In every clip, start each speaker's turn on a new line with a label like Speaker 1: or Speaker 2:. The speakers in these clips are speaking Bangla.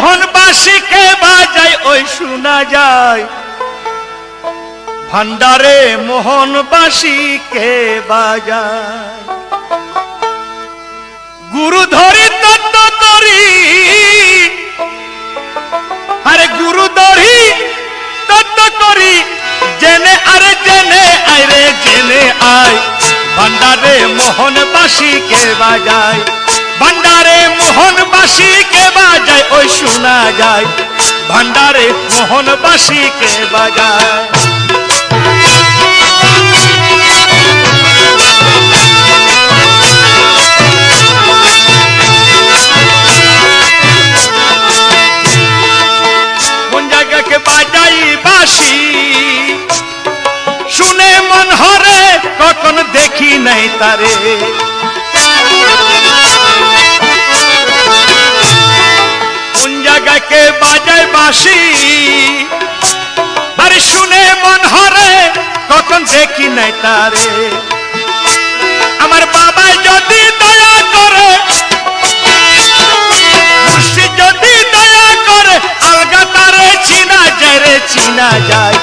Speaker 1: মোহনবাসীকে বাজায়, ওই শোনা যায়। ভান্ডারে মোহনবাসীকে বাজায়। গুরু ধরি তত্ত্ব করি। আরে গুরু ধরি তত্ত্ব করি। জেনে আরে জেনে আরে জেনে আয়। ভান্ডারে মোহনবাসীকে বাজায়। ভান্ডারে মোহনবাসীকে বাজায়, ওই শোনা যায়। ভান্ডারে মোহনবাসীকে বাজায়। কোন জায়গাকে বাজাই বাসি? শুনে হরে, কখন দেখি নাই তারে। কোন জায়গাকে বাজাই বাসি আরে শুনে মন হরে, কখন দেখি নাই তারে। আমার বাবা যদি দয়া করে যদি দয়া করে আলগা তারে চিনা যায় রে, চিনা যায়।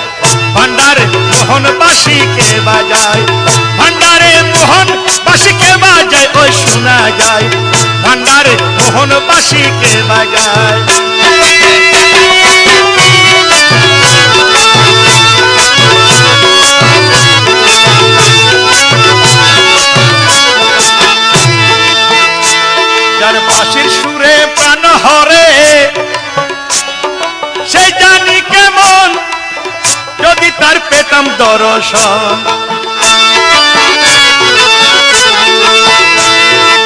Speaker 1: ভান্ডারে মোহন বাসীকে বাজায়। ভান্ডারে মোহন বাসীকে বাজায়, ওই শোনা যায়। ভান্ডারে মোহন বাসীকে বাজায়। পেতাম দর্শন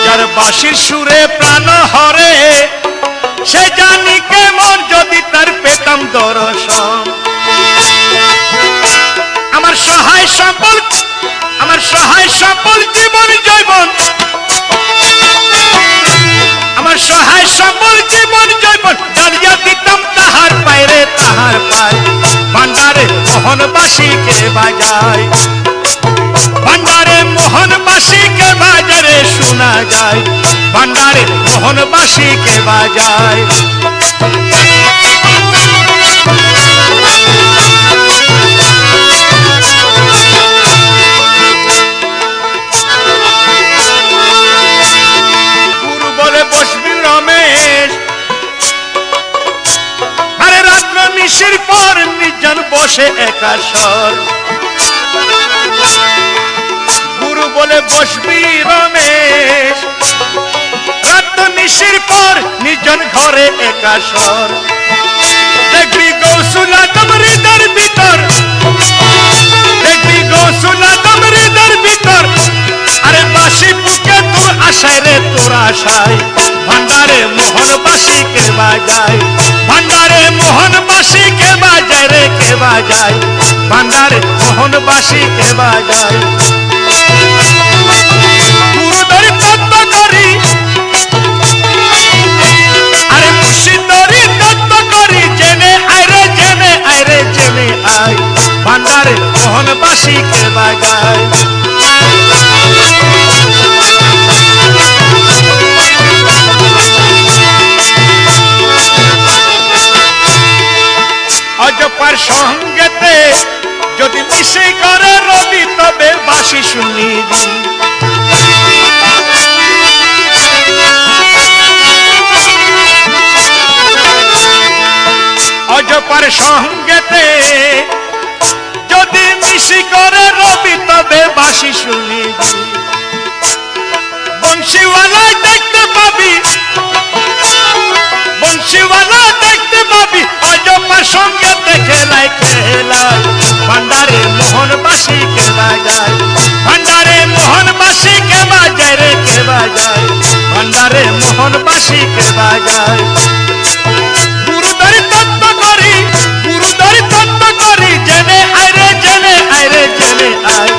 Speaker 1: যার বাসির সুরে প্রাণ হরে, সে জানি কেমন যদি তার পেতাম দর্শন আমার সহায় সম্বল বাজায় ভান্ডারে মোহনবাসীকে বাজারে শোনা যায়। ভান্ডারে মোহনবাসীকে বাজায়। গুরু বলে বসবি বসবি রমেশ। রাত্র নিশির পর নির্জন ঘরে একা স্বর দেখবি গৌসুলা তোমার ভিতর। দেখবি গৌসুলা তোমার ভিতর। আরে বাসি বুকে তোর আশায় রে, তোর আশায়। ভান্ডারে মোহন বাসি কে বাজায়। ভান্ডারে মোহন বাসি কে বাজায় রে, কে বাজায়। ভান্ডারে অজপার সঙ্গেতে যদি মিশে করে রবি, তবে বাসি শুনি অজপার সঙ্গেতে যদি মিশি করে রবি, তবে বাসি শুনি বংশীওয়ালায় খেলায় ভান্ডারে মোহন বাসি কে বাজায়। ভান্ডারে মোহন বাসি কে বাজায় রে, কে বাজায়? ভান্ডারে মোহন বাসি কে বাজায়। গুরুদর তত্ত্ব করি, গুরুদর তত্ত্ব করি, জেনে আইরে জেনে আইরে জেনে আয়।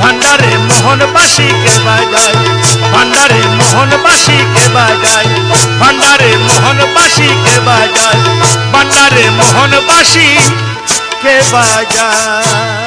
Speaker 1: ভান্ডারে মোহন বাসি কে বাজায়, ভান্ডারে মোহন বাসি কে বাজায়। ভান্ডারে মোহন বাসি কে বাজায়, ভান্ডারে মোহন বাসি কে বাজায়